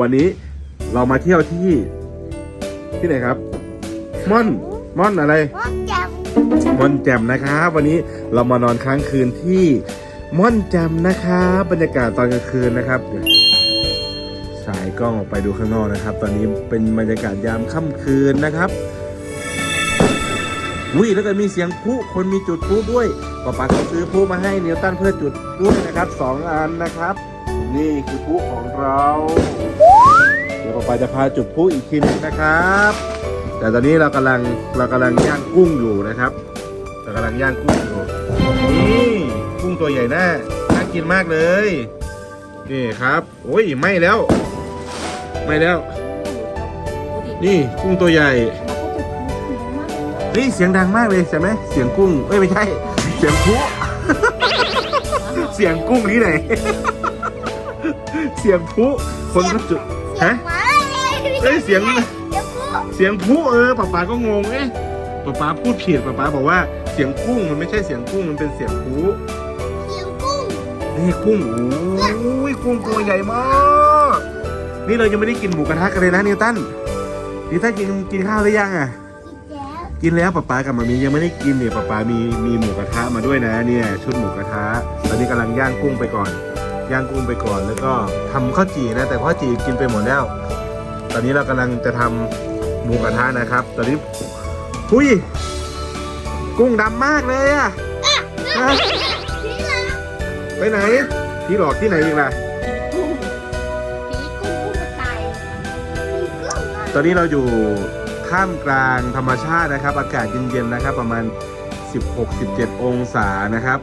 วันนี้เรามาเที่ยวที่ ที่ไหนครับ ม่อน ม่อนอะไรว่าจะม่อนแจ่มนะครับ วันนี้เรามานอนค้างคืนที่ม่อนแจ่มนะครับบรรยากาศตอนกลางคืนนะครับเดี๋ยวสายกล้องออกไปดูข้างนอกนะครับ ตอนนี้เป็นบรรยากาศยามค่ำคืนนะครับวิแล้วก็มีเสียงพลุคนมีจุดพลุด้วยป้าป๊าเขาซื้อพลุมาให้นิวตันเพื่อจุดพลุนะครับสองอันนะครับ นี่คือพลุของเรา เดี๋ยวป้าป๊าจะพาจุดพลุอีกทีนึงนะครับ แต่ตอนนี้เรากำลังเรากำลังย่างกุ้งอยู่นะครับเรากำลังย่างกุ้งอยู่นี่กุ้งตัวใหญ่แน่น่ากินมากเลยนี่ครับโอ้ยไหม่แล้วไหม่แล้ว นี่กุ้งตัวใหญ่นี่เสียงดังมากเลยใช่ไหมเสียงกุ้งเอ้ยไม่ใช่ เสียงพลุเสียงกุ้งที่ไหน เสียงพลุคนก็จุดเสียฮะงหมาเอ้ยเสียงเดี๋ยวกูเสียงพลุเออป๊าป๊าก็งงเอ๊ะป๊าป๊าพูดผิดป๊าป๊าบอกว่าเสียงกุ้งมันไม่ใช่เสียงกุ้งมันเป็นเสียงพลุเสียงกุ้งนี่กุ้งโอ้ยกุ้งตัวใหญ่มากนี่เรายังไม่ได้กินหมูกระทะกันเลยนะนิวตันนิวตันกินกินข้าวหรือยังอะอีกแล้วกินแล้วป๊าป๊ากับมามียังไม่ได้กินเนี่ยป๊าป๊ามีมีหมูกระทะมาด้วยนะเนี่ย ชุดหมูกระทะตอนนี้กำลังย่างกุ้งไปก่อน ย่างกุ้งไปก่อน แล้วก็ทำข้าวจี่นะ แต่ข้าวจี่กินไปหมดแล้ว ตอนนี้เรากำลังจะทำหมูกระทะนะครับ ตอนนี้หุยกุ้งดำมากเลยอะฮะนี่ละไปไหนพี่หลอกที่ไหนอีกล่ะกุ้งผีกุ้งกุ้งกระต่ายมีกุ้งอะตอนนี้เราอยู่ท่ามกลางธรรมชาตินะครับ อากาศเย็นๆนะครับ ประมาณ 16-17 องศานะครับ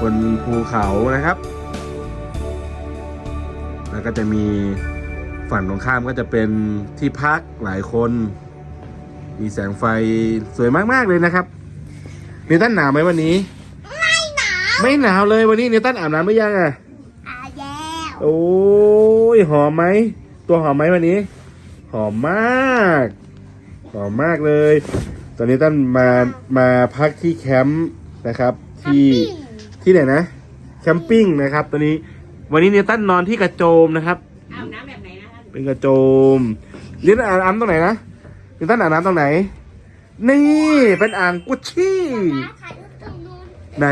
บนภูเขานะครับ แล้วก็จะมีฝั่งตรงข้ามก็จะเป็นที่พักหลายคน มีแสงไฟสวยมากๆเลยนะครับนิวตันหนาวไหมวันนี้ ไม่หนาว ไม่หนาวเลยวันนี้นิวตันอาบน้ำหรือยังอะอะแล้วโอ้ยหอมไหมตัวหอมไหมวันนี้ หอมมาก หอมมากเลย ตอนนี้ตั้นมามาพักที่แคมป์นะครับ ที่ที่ไหนนะแคมปิ้งนะครับ ตอนนี้ วันนี้เนตันนอนที่กระโจมนะครับ อาบน้ำแบบไหนนะคะเป็นกระโจมเนตันอาบน้ำตรงไหนนะเนตันอาบน้ำตรงไหน นี่เป็นอ่างกุชชี่ป้าถ่ายรูปตรงนู้นไหน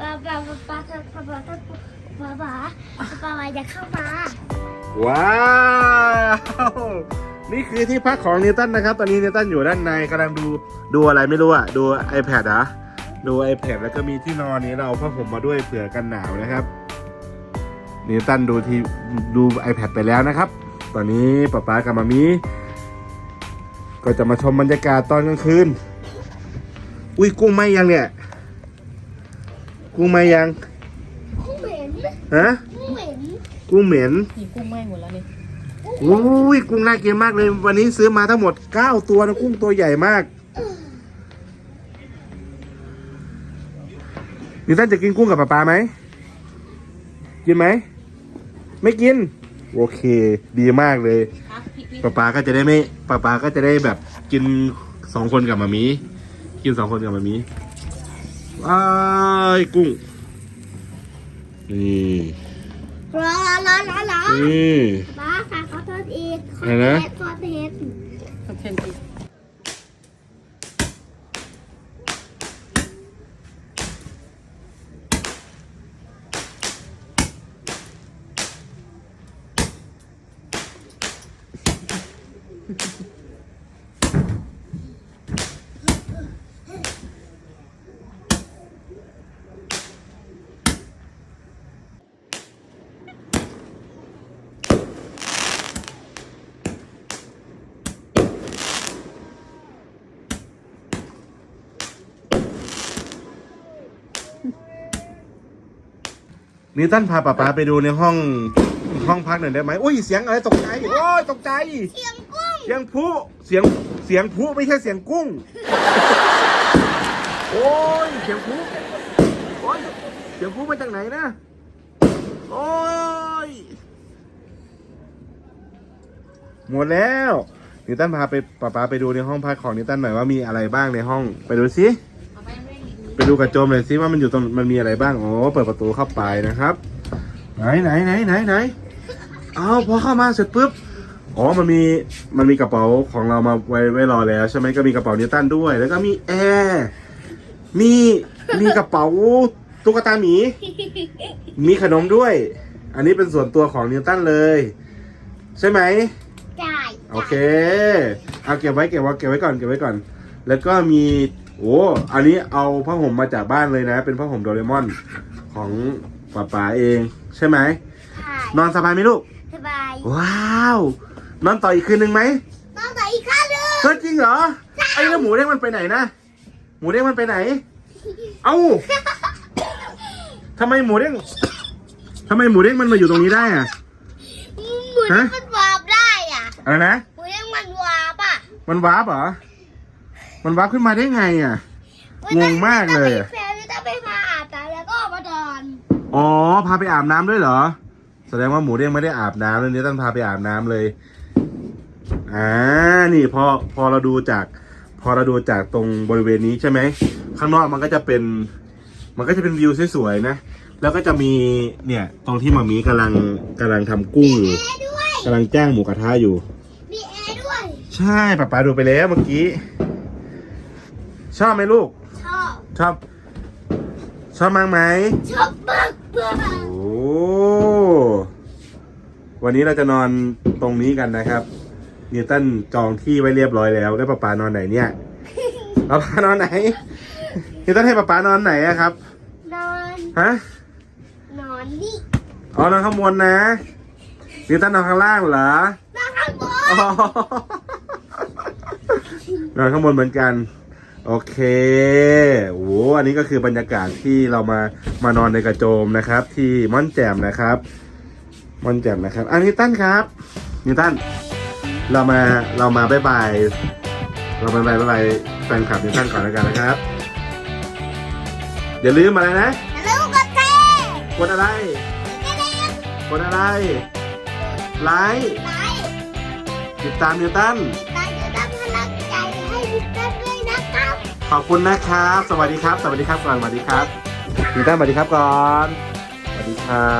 ป้าป้าป้าป้าป้าป้าป้าป้าป้าป้าป้าจะเข้ามาว้าว นี่คือที่พักของนิวตันนะครับ ตอนนี้นิวตันอยู่ด้านในกำลังดูดูอะไรไม่รู้อะดู iPad อะดู iPad แล้วก็มีที่นอนนี้เราเอาผ้าห่มมาด้วยเผื่อกันหนาวนะครับ นิวตันดูทีดู iPad ไปแล้วนะครับ ตอนนี้ป๊าป๊ากับมามีก็จะมาชมบรรยากาศตอนกลางคืน อุ้ยกุ้งไหมยังเนี่ย กุ้งไหมยัง กุ้งเหม็นฮะ กุ้งเหม็นกุ้งเหม็นมีกุ้งไหม้หมดแล้วนี่อุ้ยกุ้งน่ากินมากเลย วันนี้ซื้อมาทั้งหมด 9 ตัวนะกุ้งตัวใหญ่มากนิตันจะกินกุ้งกับป๊าป๊าไหมกินไหม ไม่กิน โอเค ดีมากเลยครับพริกนี่ป๊าป๊าก็จะได้ไม่ป๊าป๊าก็จะได้แบบกินสองคนกับมามีกินสองคนกับมามีว้ายกุ้งนี่ร้อนร้อนร้อนร้อนนี่ ป้าฝากขอโทษอีกขออะไรเทนะสขอเทสกับเชนจิ นิวตันพาป๊าป๊าไปดูในห้องห้องพักหน่อยได้ไหมอุ้ยเสียงอะไรตกใจโอ้ยตกใจ เสียงกุ้ง เสียงพลุเสียงเสียงพลุไม่ใช่เสียงกุ้ง โอ้ยเสียงพลุโอ้ยเสียงพลุมาจากไหนนะโอ้ยหมดแล้วนิวตันพาไปป๊าป๊าไปดูในห้องพักของนิวตันหน่อยว่ามีอะไรบ้างในห้องไปดูสิเอาไป ไม่ได้ไปดูกระโจมหน่อยสิว่ามันอยู่ตรงมันมีอะไรบ้างโอ้เปิดประตูเข้าไปนะครับ ไหนไหนไหนไหนไหนอ้าวพอเข้ามาเสร็จปุ๊บ อ๋อ มันมี มันมีกระเป๋าของเรามาไว้ไว้รอแล้วใช่ไหมก็มีกระเป๋านิวตันด้วย แล้วก็มีแอร์ มี มีกระเป๋าตุ๊กตาหมี มีขนมด้วย อันนี้เป็นส่วนตัวของนิวตันเลย ใช่ไหมจ่ายโอเค เอาเก็บไว้เก็บไว้เก็บไว้ก่อนเก็บไว้ก่อน แล้วก็มี โอ้อันนี้เอาผ้าห่มมาจากบ้านเลยนะ เป็นผ้าห่มโดเรมอนของป๋าป๋าเองใช่ไหมค่ะนอนสบายไหมลูก สบายว้าว นอนต่ออีกคืนหนึ่งไหมต้องใส่อีกข้างหนึงเฮ้ยจริงเหรอ ไอ้แล้วหมูเด้งมันไปไหนนะ หมูเด้งมันไปไหน เอ้าทำไมหมูเด้งทำไมหมูเด้งมันมาอยู่ตรงนี้ได้อะ หมุนฮะ มันวาบได้อะอะไรนะ หมุนมันวาบอะ มันวาร์ปเหรอ มันวาร์ปขึ้นมาได้ไงอะ งงมากเลยอะ แฟนจะไปพาอาบน้ำแล้วก็เอามาดอนอ๋อ พาไปอาบน้ำด้วยเหรอ แสดงว่าหมูเด้งไม่ได้อาบน้ำเลยนี่ต้องพาไปอาบน้ำเลยอ่านี่พอพอเราดูจาก พอเราดูจากตรงบริเวณนี้ใช่ไหมข้างนอกมันก็จะเป็น มันก็จะเป็นวิวสวยๆนะ แล้วก็จะมีเนี่ย ตรงที่หมามีกำลังกำลังทำกุ้งอยู่แอร์ด้วย กำลังจ้างหมูกระทะอยู่ มีแอร์ด้วย ใช่ป้าป๋าดูไปแล้วเมื่อกี้ ชอบไหมลูก ชอบ ชอบ ชอบมากไหม ชอบมากเบื่อโอ้วันนี้เราจะนอนตรงนี้กันนะครับ นิวตันจองที่ไว้เรียบร้อยแล้วได้วป้าป๋านอนไหนเนี่ยป้าป๋านอนไหน นิวตันให้ป้าป๋านอนไหนอะครับ นอน ฮะ นอนนี่ อ๋อนอนข้างบนนะ นิวตันนอนข้างล่างเหรอ นอนข้างบอ๋อนนอนข้างบนเหมือนกัน โอเคโอ้โหอันนี้ก็คือบรรยากาศที่เรามามานอนในกระโจมนะครับ ที่ม่อนแจ่มนะครับ ม่อนแจ่มนะครับ อันนี้ตั้นครับนิวตันเรามาเรามาบายบายเรามาบายบายแฟนคลับนิวตันก่อนแล้วกันนะครับ อย่าลืมอะไรนะแล้วก็เทกดอะไรกระเด็นกดอะไรไลค์ไหลติดตามนิวตัน ขอบคุณนะครับ สวัสดีครับ สวัสดีครับก่อนสวัสดีครับนิวตันสวัสดีครับก่อน สวัสดีครั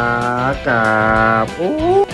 บกับโอ้